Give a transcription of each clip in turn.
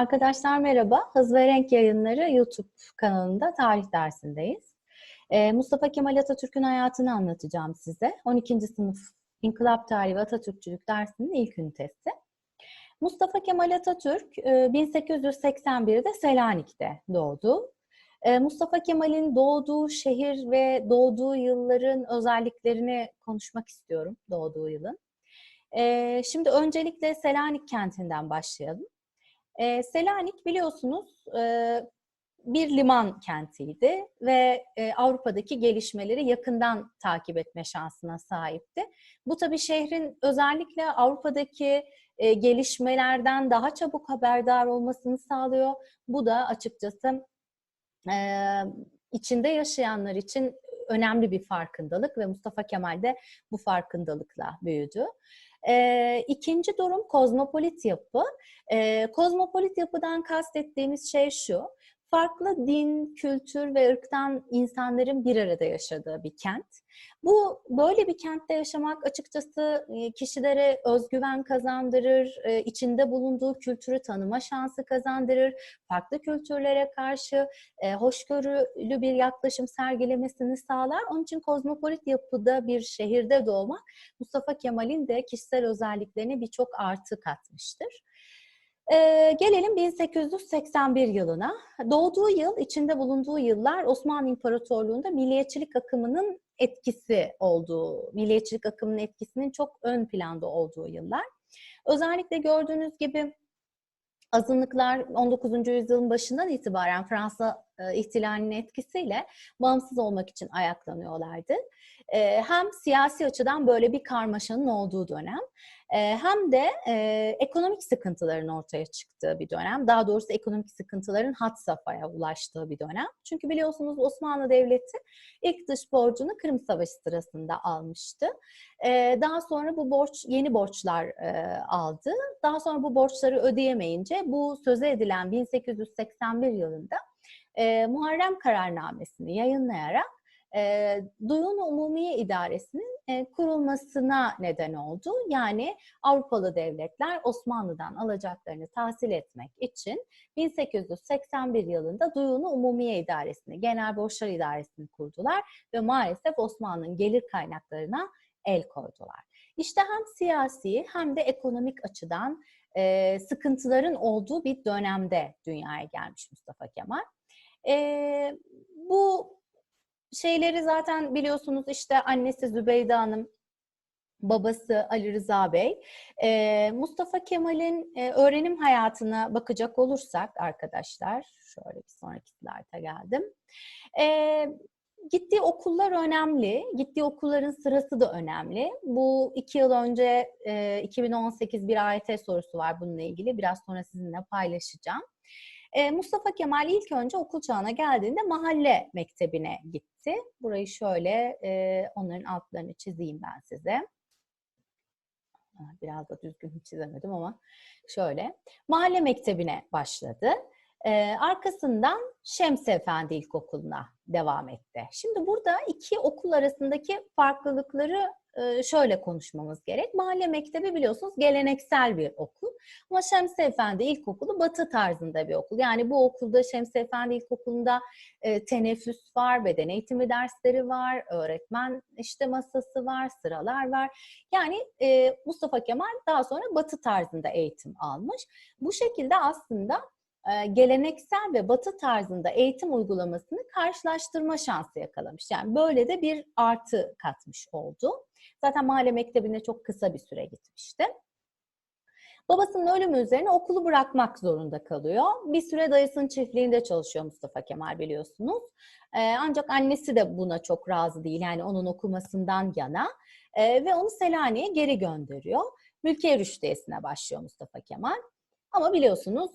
Arkadaşlar merhaba. Hız ve Renk Yayınları YouTube kanalında tarih dersindeyiz. Ee, Mustafa Kemal Atatürk'ün hayatını anlatacağım size. 12. sınıf İnkılap Tarihi ve Atatürkçülük dersinin ilk ünitesi. Mustafa Kemal Atatürk 1881'de e, Selanik'te doğdu. E, Mustafa Kemal'in doğduğu şehir ve doğduğu yılların özelliklerini konuşmak istiyorum doğduğu yılın. E, şimdi öncelikle Selanik kentinden başlayalım. E, Selanik biliyorsunuz e, bir liman kentiydi ve e, Avrupa'daki gelişmeleri yakından takip etme şansına sahipti. Bu tabii şehrin özellikle Avrupa'daki e, gelişmelerden daha çabuk haberdar olmasını sağlıyor. Bu da açıkçası e, içinde yaşayanlar için önemli bir farkındalık ve Mustafa Kemal de bu farkındalıkla büyüdü. E, ikinci durum kozmopolit yapı. E, kozmopolit yapıdan kastettiğimiz şey şu, farklı din, kültür ve ırktan insanların bir arada yaşadığı bir kent. Bu böyle bir kentte yaşamak açıkçası kişilere özgüven kazandırır, içinde bulunduğu kültürü tanıma şansı kazandırır, farklı kültürlere karşı hoşgörülü bir yaklaşım sergilemesini sağlar. Onun için kozmopolit yapıda bir şehirde doğmak Mustafa Kemal'in de kişisel özelliklerine birçok artı katmıştır. Ee, gelelim 1881 yılına. Doğduğu yıl, içinde bulunduğu yıllar Osmanlı İmparatorluğu'nda milliyetçilik akımının etkisi olduğu, milliyetçilik akımının etkisinin çok ön planda olduğu yıllar. Özellikle gördüğünüz gibi azınlıklar 19. yüzyılın başından itibaren Fransa e, ihtilalinin etkisiyle bağımsız olmak için ayaklanıyorlardı. Hem siyasi açıdan böyle bir karmaşanın olduğu dönem hem de ekonomik sıkıntıların ortaya çıktığı bir dönem. Daha doğrusu ekonomik sıkıntıların hat safhaya ulaştığı bir dönem. Çünkü biliyorsunuz Osmanlı Devleti ilk dış borcunu Kırım Savaşı sırasında almıştı. Daha sonra bu borç yeni borçlar aldı. Daha sonra bu borçları ödeyemeyince bu söze edilen 1881 yılında Muharrem kararnamesini yayınlayarak e, Duyun Umumiye İdaresi'nin e, kurulmasına neden oldu. Yani Avrupalı devletler Osmanlı'dan alacaklarını tahsil etmek için 1881 yılında Duyunu Umumiye İdaresi'ni, Genel Borçlar İdaresi'ni kurdular ve maalesef Osmanlı'nın gelir kaynaklarına el koydular. İşte hem siyasi hem de ekonomik açıdan e, sıkıntıların olduğu bir dönemde dünyaya gelmiş Mustafa Kemal. E, bu şeyleri zaten biliyorsunuz işte annesi Zübeyde Hanım, babası Ali Rıza Bey. Ee, Mustafa Kemal'in e, öğrenim hayatına bakacak olursak arkadaşlar, şöyle bir sonraki slayta geldim. Ee, gittiği okullar önemli, gittiği okulların sırası da önemli. Bu iki yıl önce e, 2018 bir AYT sorusu var bununla ilgili, biraz sonra sizinle paylaşacağım. E, Mustafa Kemal ilk önce okul çağına geldiğinde mahalle mektebine gitti. Burayı şöyle e, onların altlarını çizeyim ben size. Biraz da düzgün çizemedim ama şöyle. Mahalle mektebine başladı. Ee, arkasından Şemsi Efendi İlkokulu'na devam etti. Şimdi burada iki okul arasındaki farklılıkları şöyle konuşmamız gerek. Mahalle Mektebi biliyorsunuz geleneksel bir okul. Ama Şemsi Efendi İlkokulu batı tarzında bir okul. Yani bu okulda Şemsi Efendi İlkokulu'nda e, teneffüs var, beden eğitimi dersleri var, öğretmen işte masası var, sıralar var. Yani e, Mustafa Kemal daha sonra batı tarzında eğitim almış. Bu şekilde aslında geleneksel ve batı tarzında eğitim uygulamasını karşılaştırma şansı yakalamış. Yani böyle de bir artı katmış oldu. Zaten mahalle mektebine çok kısa bir süre gitmişti. Babasının ölümü üzerine okulu bırakmak zorunda kalıyor. Bir süre dayısının çiftliğinde çalışıyor Mustafa Kemal biliyorsunuz. Ee, ancak annesi de buna çok razı değil. Yani onun okumasından yana. Ee, ve onu Selanik'e geri gönderiyor. Mülkiye rüştiyesine başlıyor Mustafa Kemal. Ama biliyorsunuz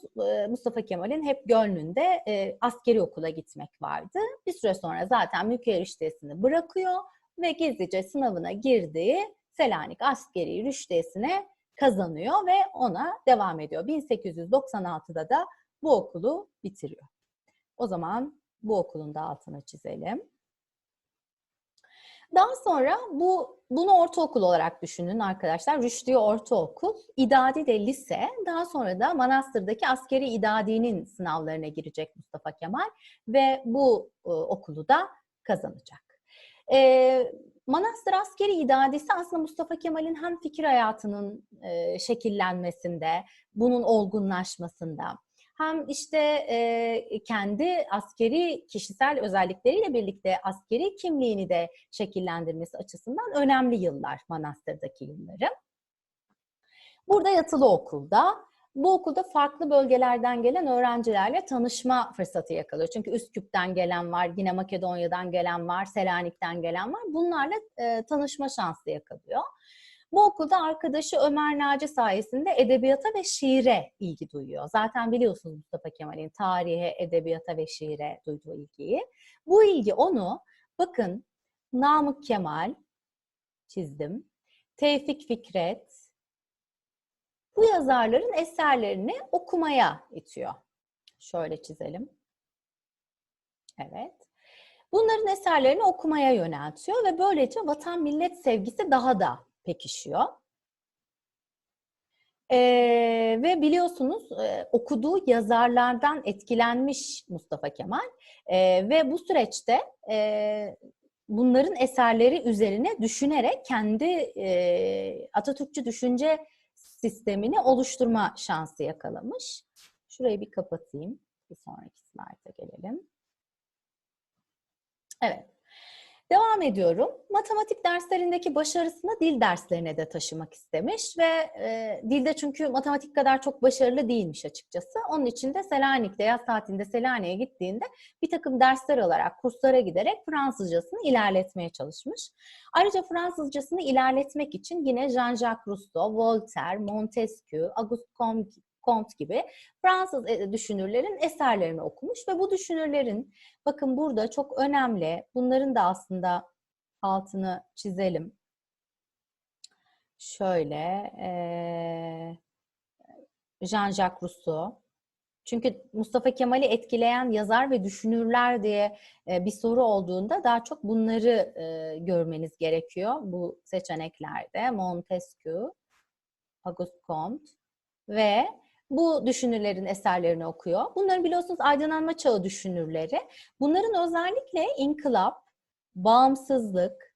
Mustafa Kemal'in hep gönlünde askeri okula gitmek vardı. Bir süre sonra zaten mülkiye rüştiyesini bırakıyor ve gizlice sınavına girdiği Selanik askeri rüştiyesine kazanıyor ve ona devam ediyor. 1896'da da bu okulu bitiriyor. O zaman bu okulun da altına çizelim. Daha sonra bu bunu ortaokul olarak düşünün arkadaşlar. Rüşdiye Ortaokul, İdadi de lise. Daha sonra da Manastır'daki askeri idadinin sınavlarına girecek Mustafa Kemal ve bu e, okulu da kazanacak. E, Manastır askeri idadesi aslında Mustafa Kemal'in hem fikir hayatının e, şekillenmesinde, bunun olgunlaşmasında, hem işte e, kendi askeri kişisel özellikleriyle birlikte askeri kimliğini de şekillendirmesi açısından önemli yıllar Manastır'daki yılları. Burada yatılı okulda, bu okulda farklı bölgelerden gelen öğrencilerle tanışma fırsatı yakalıyor. Çünkü Üsküp'ten gelen var, yine Makedonya'dan gelen var, Selanik'ten gelen var. Bunlarla e, tanışma şansı yakalıyor. Bu okulda arkadaşı Ömer Naci sayesinde edebiyata ve şiire ilgi duyuyor. Zaten biliyorsunuz Mustafa Kemal'in tarihe, edebiyata ve şiire duyduğu ilgiyi. Bu ilgi onu, bakın Namık Kemal çizdim, Tevfik Fikret, bu yazarların eserlerini okumaya itiyor. Şöyle çizelim. Evet. Bunların eserlerini okumaya yöneltiyor ve böylece vatan millet sevgisi daha da pekişiyor. Ee, ve biliyorsunuz e, okuduğu yazarlardan etkilenmiş Mustafa Kemal e, ve bu süreçte e, bunların eserleri üzerine düşünerek kendi e, Atatürkçü düşünce sistemini oluşturma şansı yakalamış. Şurayı bir kapatayım. Bir sonraki slayta gelelim. Evet. Devam ediyorum. Matematik derslerindeki başarısını dil derslerine de taşımak istemiş ve e, dilde çünkü matematik kadar çok başarılı değilmiş açıkçası. Onun için de Selanik'te yaz tatilinde Selanik'e gittiğinde bir takım dersler alarak, kurslara giderek Fransızcasını ilerletmeye çalışmış. Ayrıca Fransızcasını ilerletmek için yine Jean-Jacques Rousseau, Voltaire, Montesquieu, Auguste Comte gibi Fransız e, düşünürlerin eserlerini okumuş ve bu düşünürlerin bakın burada çok önemli bunların da aslında altını çizelim. Şöyle Jean-Jacques Rousseau çünkü Mustafa Kemal'i etkileyen yazar ve düşünürler diye bir soru olduğunda daha çok bunları görmeniz gerekiyor bu seçeneklerde. Montesquieu, Auguste Comte ve bu düşünürlerin eserlerini okuyor. Bunların biliyorsunuz aydınlanma çağı düşünürleri. Bunların özellikle inkılap, bağımsızlık,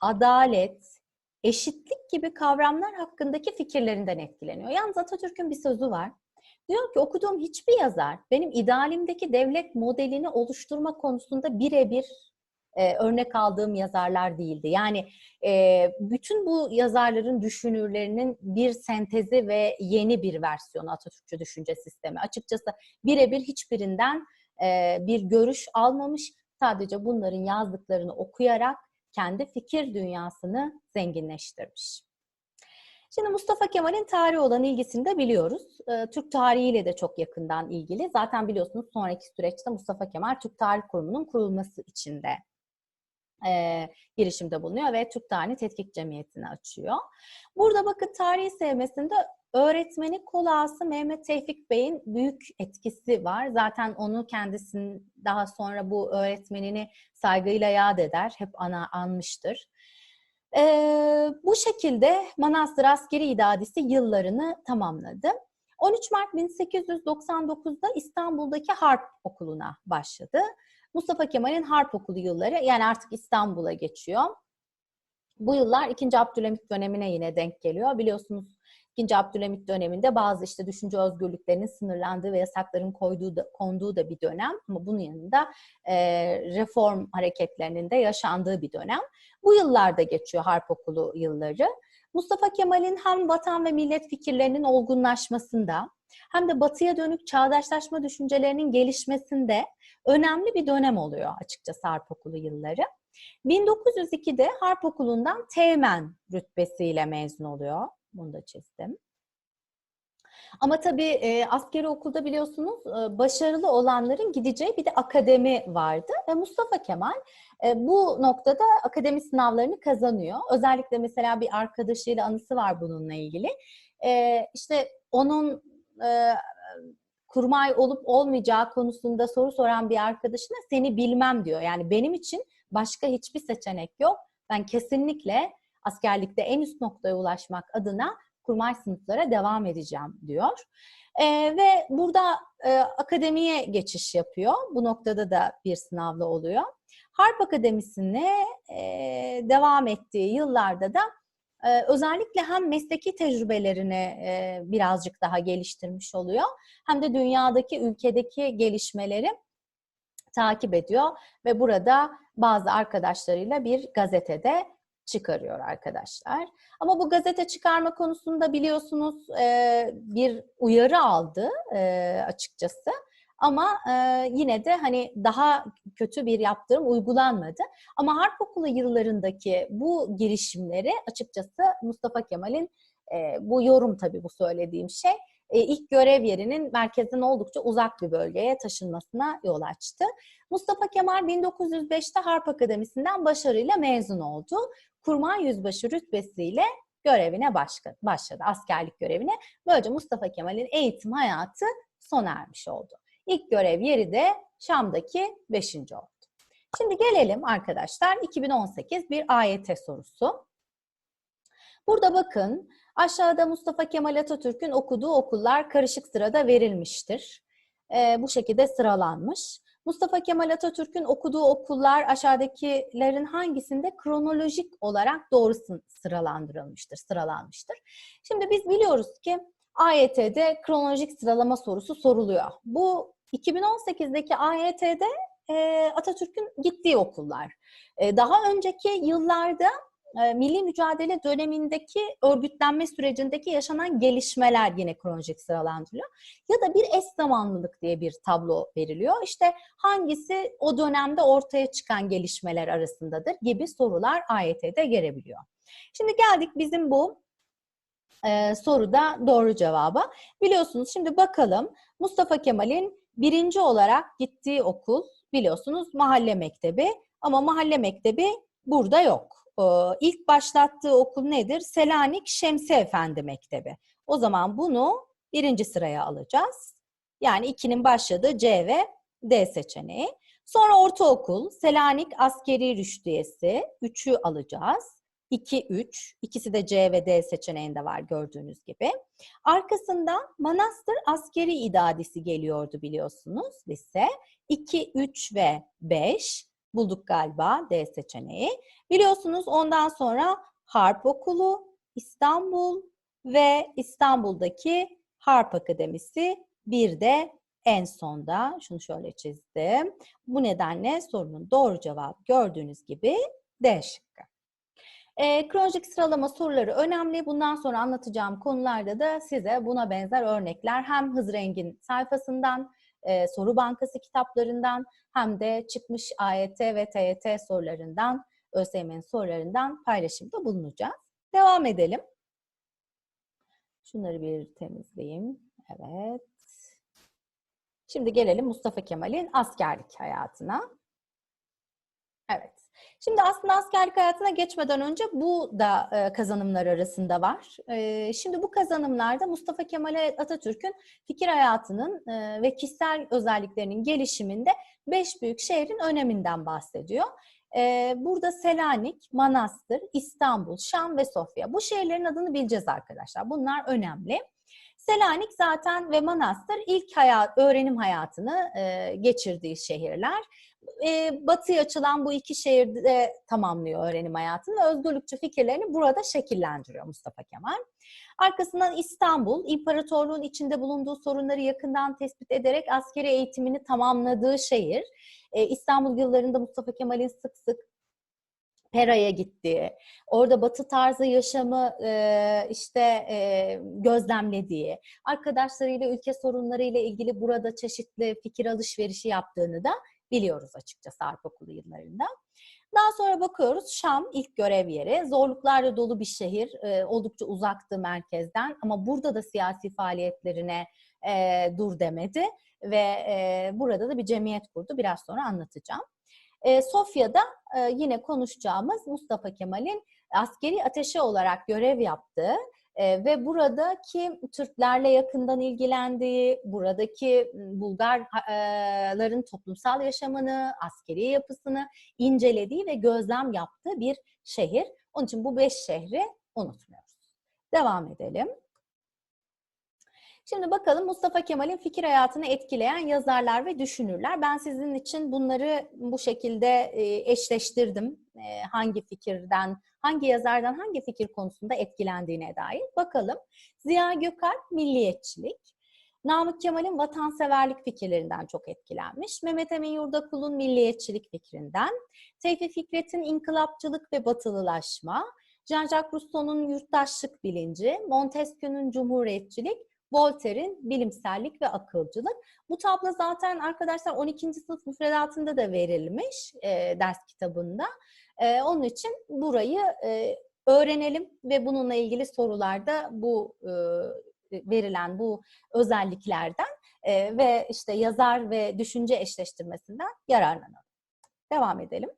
adalet, eşitlik gibi kavramlar hakkındaki fikirlerinden etkileniyor. Yalnız Atatürk'ün bir sözü var. Diyor ki okuduğum hiçbir yazar benim idealimdeki devlet modelini oluşturma konusunda birebir e, örnek aldığım yazarlar değildi. Yani e, bütün bu yazarların düşünürlerinin bir sentezi ve yeni bir versiyonu Atatürkçü düşünce sistemi. Açıkçası birebir hiçbirinden e, bir görüş almamış. Sadece bunların yazdıklarını okuyarak kendi fikir dünyasını zenginleştirmiş. Şimdi Mustafa Kemal'in tarihi olan ilgisini de biliyoruz. Türk tarihiyle de çok yakından ilgili. Zaten biliyorsunuz sonraki süreçte Mustafa Kemal Türk Tarih Kurumu'nun kurulması içinde e, girişimde bulunuyor ve Türk Tarihi Tetkik Cemiyeti'ni açıyor. Burada bakın tarihi sevmesinde öğretmeni kolası Mehmet Tevfik Bey'in büyük etkisi var. Zaten onu kendisinin daha sonra bu öğretmenini saygıyla yad eder, hep ana anmıştır. Ee, bu şekilde Manastır Askeri İdadisi yıllarını tamamladı. 13 Mart 1899'da İstanbul'daki Harp Okulu'na başladı. Mustafa Kemal'in Harp Okulu yılları yani artık İstanbul'a geçiyor. Bu yıllar 2. Abdülhamit dönemine yine denk geliyor. Biliyorsunuz 2. Abdülhamit döneminde bazı işte düşünce özgürlüklerinin sınırlandığı ve yasakların koyduğu da, konduğu da bir dönem. Ama bunun yanında e, reform hareketlerinin de yaşandığı bir dönem. Bu yıllarda geçiyor Harp Okulu yılları. Mustafa Kemal'in hem vatan ve millet fikirlerinin olgunlaşmasında hem de batıya dönük çağdaşlaşma düşüncelerinin gelişmesinde önemli bir dönem oluyor açıkçası Harp Okulu yılları. 1902'de Harp Okulu'ndan teğmen rütbesiyle mezun oluyor. Bunu da çizdim. Ama tabii e, askeri okulda biliyorsunuz e, başarılı olanların gideceği bir de akademi vardı ve Mustafa Kemal e, bu noktada akademi sınavlarını kazanıyor. Özellikle mesela bir arkadaşıyla anısı var bununla ilgili. E, işte onun e, kurmay olup olmayacağı konusunda soru soran bir arkadaşına seni bilmem diyor. Yani benim için başka hiçbir seçenek yok. Ben kesinlikle askerlikte en üst noktaya ulaşmak adına kurmay sınıflara devam edeceğim diyor. E, ve burada e, akademiye geçiş yapıyor. Bu noktada da bir sınavla oluyor. Harp Akademisi'ne e, devam ettiği yıllarda da e, özellikle hem mesleki tecrübelerini e, birazcık daha geliştirmiş oluyor hem de dünyadaki ülkedeki gelişmeleri takip ediyor ve burada bazı arkadaşlarıyla bir gazetede çıkarıyor arkadaşlar. Ama bu gazete çıkarma konusunda biliyorsunuz e, bir uyarı aldı e, açıkçası. Ama e, yine de hani daha kötü bir yaptırım uygulanmadı. Ama harp okulu yıllarındaki bu girişimleri açıkçası Mustafa Kemal'in bu yorum tabii bu söylediğim şey ilk görev yerinin merkezden oldukça uzak bir bölgeye taşınmasına yol açtı. Mustafa Kemal 1905'te Harp Akademisi'nden başarıyla mezun oldu. Kurmay Yüzbaşı rütbesiyle görevine başladı, askerlik görevine. Böylece Mustafa Kemal'in eğitim hayatı sona ermiş oldu. İlk görev yeri de Şam'daki 5. oldu. Şimdi gelelim arkadaşlar 2018 bir AYT sorusu. Burada bakın aşağıda Mustafa Kemal Atatürk'ün okuduğu okullar karışık sırada verilmiştir. Ee, bu şekilde sıralanmış. Mustafa Kemal Atatürk'ün okuduğu okullar aşağıdakilerin hangisinde kronolojik olarak doğru sıralandırılmıştır, sıralanmıştır. Şimdi biz biliyoruz ki AYT'de kronolojik sıralama sorusu soruluyor. Bu 2018'deki AYT'de Atatürk'ün gittiği okullar. Daha önceki yıllarda milli mücadele dönemindeki örgütlenme sürecindeki yaşanan gelişmeler yine kronolojik sıralandırılıyor. Ya da bir eş zamanlılık diye bir tablo veriliyor. İşte hangisi o dönemde ortaya çıkan gelişmeler arasındadır gibi sorular AYT'de gelebiliyor. Şimdi geldik bizim bu e, soruda doğru cevaba. Biliyorsunuz şimdi bakalım Mustafa Kemal'in birinci olarak gittiği okul biliyorsunuz mahalle mektebi ama mahalle mektebi burada yok. Ee, ilk başlattığı okul nedir? Selanik Şemsi Efendi Mektebi. O zaman bunu birinci sıraya alacağız. Yani ikinin başladığı C ve D seçeneği. Sonra ortaokul, Selanik Askeri Rüştiyesi, 3'ü alacağız. 2, 3. İkisi de C ve D seçeneğinde var gördüğünüz gibi. Arkasından Manastır Askeri İdadisi geliyordu biliyorsunuz lise. 2, 3 ve 5 bulduk galiba D seçeneği. Biliyorsunuz ondan sonra Harp Okulu, İstanbul ve İstanbul'daki Harp Akademisi bir de en sonda şunu şöyle çizdim. Bu nedenle sorunun doğru cevabı gördüğünüz gibi D şıkkı. E, kronolojik sıralama soruları önemli. Bundan sonra anlatacağım konularda da size buna benzer örnekler hem Hız Rengin sayfasından, e, soru bankası kitaplarından hem de çıkmış AYT ve TYT sorularından, ÖSYM'nin sorularından paylaşımda bulunacağız. Devam edelim. Şunları bir temizleyeyim. Evet. Şimdi gelelim Mustafa Kemal'in askerlik hayatına. Evet. Şimdi aslında askerlik hayatına geçmeden önce bu da e, kazanımlar arasında var. E, şimdi bu kazanımlarda Mustafa Kemal Atatürk'ün fikir hayatının e, ve kişisel özelliklerinin gelişiminde beş büyük şehrin öneminden bahsediyor. Burada Selanik, Manastır, İstanbul, Şam ve Sofya. Bu şehirlerin adını bileceğiz arkadaşlar. Bunlar önemli. Selanik zaten ve Manastır ilk hayat, öğrenim hayatını e, geçirdiği şehirler e, batıya açılan bu iki şehirde tamamlıyor öğrenim hayatını ve özgürlükçü fikirlerini burada şekillendiriyor Mustafa Kemal. Arkasından İstanbul, imparatorluğun içinde bulunduğu sorunları yakından tespit ederek askeri eğitimini tamamladığı şehir. E, İstanbul yıllarında Mustafa Kemal'in sık sık Pera'ya gittiği, orada batı tarzı yaşamı e, işte e, gözlemlediği, arkadaşlarıyla ülke sorunlarıyla ilgili burada çeşitli fikir alışverişi yaptığını da biliyoruz açıkçası Arp Okulu yıllarında. Daha sonra bakıyoruz Şam ilk görev yeri. Zorluklarla dolu bir şehir. E, oldukça uzaktı merkezden ama burada da siyasi faaliyetlerine e, dur demedi ve e, burada da bir cemiyet kurdu. Biraz sonra anlatacağım. E, Sofya'da e, yine konuşacağımız Mustafa Kemal'in askeri ateşe olarak görev yaptığı E, ve buradaki Türklerle yakından ilgilendiği, buradaki Bulgarların toplumsal yaşamını, askeri yapısını incelediği ve gözlem yaptığı bir şehir. Onun için bu beş şehri unutmuyoruz. Devam edelim. Şimdi bakalım Mustafa Kemal'in fikir hayatını etkileyen yazarlar ve düşünürler. Ben sizin için bunları bu şekilde eşleştirdim. Hangi fikirden, hangi yazardan hangi fikir konusunda etkilendiğine dair. Bakalım. Ziya Gökalp milliyetçilik. Namık Kemal'in vatanseverlik fikirlerinden çok etkilenmiş. Mehmet Emin Yurdakul'un milliyetçilik fikrinden. Tevfik Fikret'in inkılapçılık ve batılılaşma. Jean-Jacques Rousseau'nun yurttaşlık bilinci, Montesquieu'nun cumhuriyetçilik, Voltaire'in bilimsellik ve akılcılık. Bu tablo zaten arkadaşlar 12. sınıf müfredatında da verilmiş e, ders kitabında. E, onun için burayı e, öğrenelim ve bununla ilgili sorularda bu e, verilen bu özelliklerden e, ve işte yazar ve düşünce eşleştirmesinden yararlanalım. Devam edelim.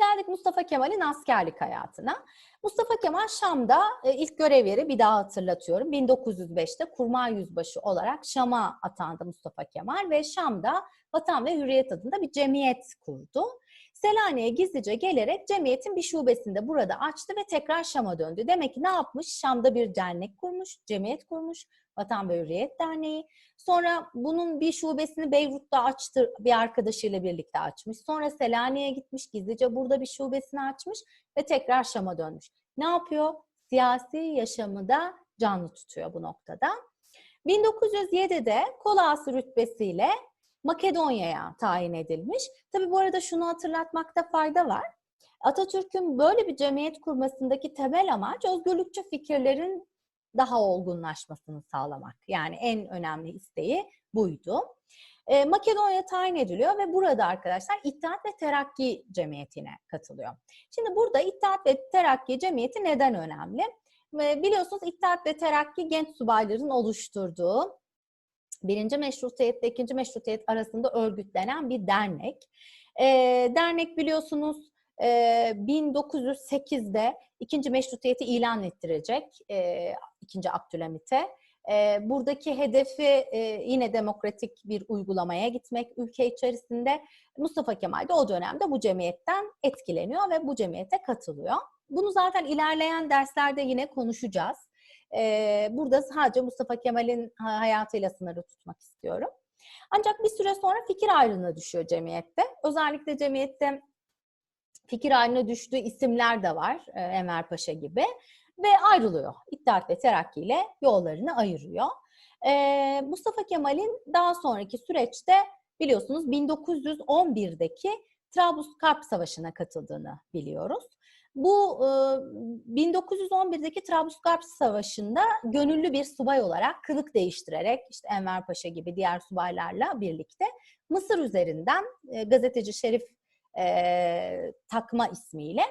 Geldik Mustafa Kemal'in askerlik hayatına. Mustafa Kemal Şam'da e, ilk görev yeri bir daha hatırlatıyorum. 1905'te kurmay yüzbaşı olarak Şam'a atandı Mustafa Kemal ve Şam'da Vatan ve Hürriyet adında bir cemiyet kurdu. Selanik'e gizlice gelerek cemiyetin bir şubesinde burada açtı ve tekrar Şam'a döndü. Demek ki ne yapmış? Şam'da bir dernek kurmuş, cemiyet kurmuş, Vatan ve Hürriyet Derneği. Sonra bunun bir şubesini Beyrut'ta açtı, bir arkadaşıyla birlikte açmış. Sonra Selanik'e gitmiş, gizlice burada bir şubesini açmış ve tekrar Şam'a dönmüş. Ne yapıyor? Siyasi yaşamı da canlı tutuyor bu noktada. 1907'de Kolası rütbesiyle Makedonya'ya tayin edilmiş. Tabi bu arada şunu hatırlatmakta fayda var. Atatürk'ün böyle bir cemiyet kurmasındaki temel amaç özgürlükçü fikirlerin daha olgunlaşmasını sağlamak. Yani en önemli isteği buydu. Ee, Makedonya tayin ediliyor ve burada arkadaşlar İttihat ve Terakki Cemiyeti'ne katılıyor. Şimdi burada İttihat ve Terakki Cemiyeti neden önemli? Ee, biliyorsunuz İttihat ve Terakki genç subayların oluşturduğu birinci meşrutiyet ve ikinci meşrutiyet arasında örgütlenen bir dernek. E, dernek biliyorsunuz e, 1908'de ikinci meşrutiyeti ilan ettirecek e, ikinci Abdülhamit'e. E, buradaki hedefi e, yine demokratik bir uygulamaya gitmek ülke içerisinde. Mustafa Kemal de o dönemde bu cemiyetten etkileniyor ve bu cemiyete katılıyor. Bunu zaten ilerleyen derslerde yine konuşacağız. Ee, burada sadece Mustafa Kemal'in hayatıyla sınırı tutmak istiyorum. Ancak bir süre sonra fikir ayrılığına düşüyor cemiyette. Özellikle cemiyette fikir ayrılığına düştüğü isimler de var e, Enver Paşa gibi ve ayrılıyor. İttihat ve Terakki ile yollarını ayırıyor. Ee, Mustafa Kemal'in daha sonraki süreçte biliyorsunuz 1911'deki Trablusgarp Savaşı'na katıldığını biliyoruz. Bu 1911'deki Trablusgarp Savaşı'nda gönüllü bir subay olarak kılık değiştirerek işte Enver Paşa gibi diğer subaylarla birlikte Mısır üzerinden gazeteci Şerif e, takma ismiyle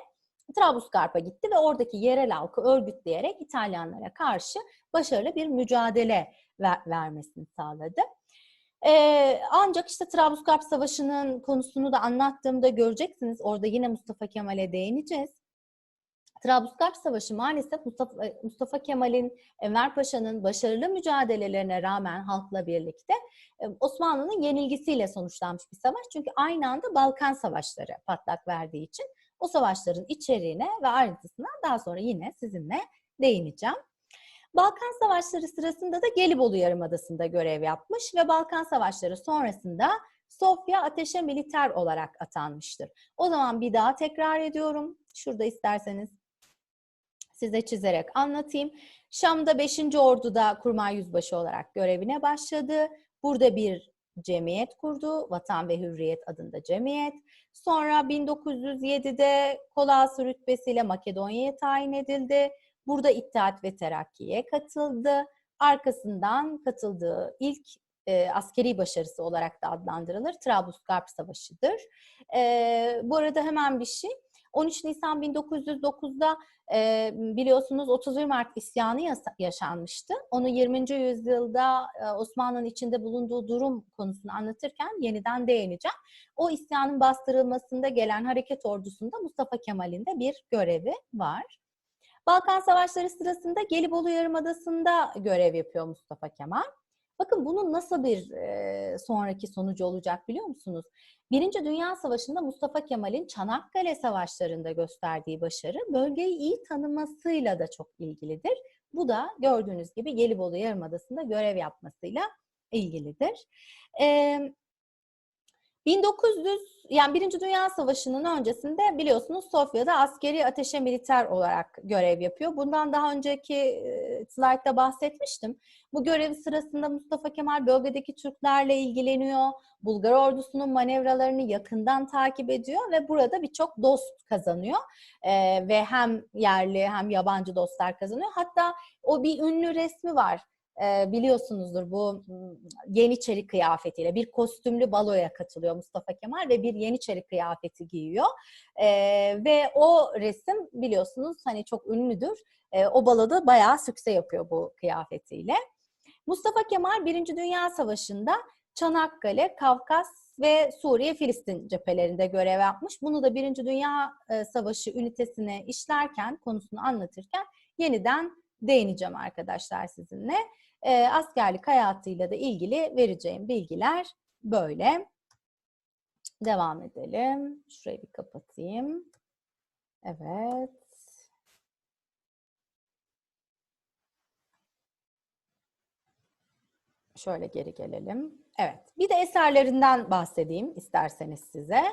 Trablusgarp'a gitti ve oradaki yerel halkı örgütleyerek İtalyanlara karşı başarılı bir mücadele ver, vermesini sağladı. Ee, ancak işte Trablusgarp Savaşı'nın konusunu da anlattığımda göreceksiniz. Orada yine Mustafa Kemal'e değineceğiz. Trablusgarp Savaşı maalesef Mustafa, e, Mustafa Kemal'in, Enver Paşa'nın başarılı mücadelelerine rağmen halkla birlikte e, Osmanlı'nın yenilgisiyle sonuçlanmış bir savaş. Çünkü aynı anda Balkan Savaşları patlak verdiği için o savaşların içeriğine ve ayrıntısına daha sonra yine sizinle değineceğim. Balkan Savaşları sırasında da Gelibolu Yarımadası'nda görev yapmış ve Balkan Savaşları sonrasında Sofya Ateşe Militer olarak atanmıştır. O zaman bir daha tekrar ediyorum. Şurada isterseniz size çizerek anlatayım. Şam'da 5. Ordu'da kurmay yüzbaşı olarak görevine başladı. Burada bir cemiyet kurdu. Vatan ve Hürriyet adında cemiyet. Sonra 1907'de Kolası rütbesiyle Makedonya'ya tayin edildi. Burada İttihat ve Terakki'ye katıldı. Arkasından katıldığı ilk e, askeri başarısı olarak da adlandırılır. Trablusgarp Savaşı'dır. E, bu arada hemen bir şey. 13 Nisan 1909'da e, biliyorsunuz 31 Mart isyanı yaşanmıştı. Onu 20. yüzyılda e, Osmanlı'nın içinde bulunduğu durum konusunu anlatırken yeniden değineceğim. O isyanın bastırılmasında gelen hareket ordusunda Mustafa Kemal'in de bir görevi var. Balkan Savaşları sırasında Gelibolu Yarımadası'nda görev yapıyor Mustafa Kemal. Bakın bunun nasıl bir e, sonraki sonucu olacak biliyor musunuz? Birinci Dünya Savaşı'nda Mustafa Kemal'in Çanakkale Savaşları'nda gösterdiği başarı bölgeyi iyi tanımasıyla da çok ilgilidir. Bu da gördüğünüz gibi Gelibolu Yarımadası'nda görev yapmasıyla ilgilidir. Ee, 1900 yani Birinci Dünya Savaşı'nın öncesinde biliyorsunuz Sofya'da askeri ateşe militer olarak görev yapıyor. Bundan daha önceki slaytta bahsetmiştim. Bu görev sırasında Mustafa Kemal bölgedeki Türklerle ilgileniyor. Bulgar ordusunun manevralarını yakından takip ediyor ve burada birçok dost kazanıyor. Ee, ve hem yerli hem yabancı dostlar kazanıyor. Hatta o bir ünlü resmi var biliyorsunuzdur bu Yeniçeri kıyafetiyle bir kostümlü baloya katılıyor Mustafa Kemal ve bir Yeniçeri kıyafeti giyiyor. Ve o resim biliyorsunuz hani çok ünlüdür. O baloda bayağı sükse yapıyor bu kıyafetiyle. Mustafa Kemal Birinci Dünya Savaşı'nda Çanakkale, Kafkas ve Suriye Filistin cephelerinde görev yapmış. Bunu da Birinci Dünya Savaşı ünitesine işlerken, konusunu anlatırken yeniden değineceğim arkadaşlar sizinle. E, askerlik hayatıyla da ilgili vereceğim bilgiler böyle. Devam edelim. Şurayı bir kapatayım. Evet. Şöyle geri gelelim. Evet. Bir de eserlerinden bahsedeyim isterseniz size.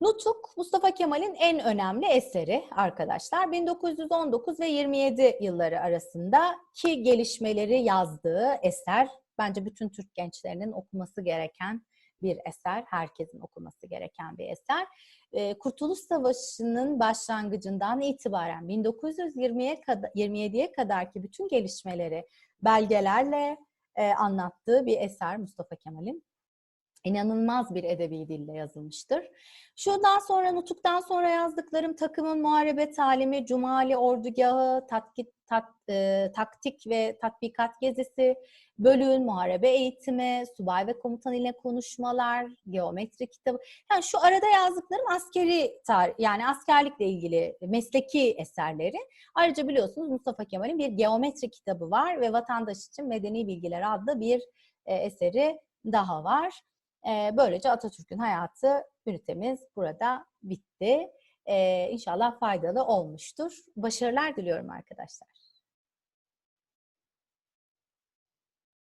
Nutuk Mustafa Kemal'in en önemli eseri arkadaşlar. 1919 ve 27 yılları arasında ki gelişmeleri yazdığı eser bence bütün Türk gençlerinin okuması gereken bir eser, herkesin okuması gereken bir eser. Kurtuluş Savaşı'nın başlangıcından itibaren 1920'ye kadar 27'ye kadar ki bütün gelişmeleri belgelerle anlattığı bir eser Mustafa Kemal'in inanılmaz bir edebi dille yazılmıştır. Şuradan sonra Nutuk'tan sonra yazdıklarım takımın muharebe talimi, Cumali ordugahı, tatkit, tat, e, taktik ve tatbikat gezisi, bölüğün muharebe eğitimi, subay ve komutan ile konuşmalar, geometri kitabı. Yani şu arada yazdıklarım askeri tarih, yani askerlikle ilgili mesleki eserleri. Ayrıca biliyorsunuz Mustafa Kemal'in bir geometri kitabı var ve Vatandaş için Medeni Bilgiler adlı bir e, eseri daha var. Böylece Atatürk'ün hayatı ünitemiz burada bitti. E, inşallah faydalı olmuştur. Başarılar diliyorum arkadaşlar.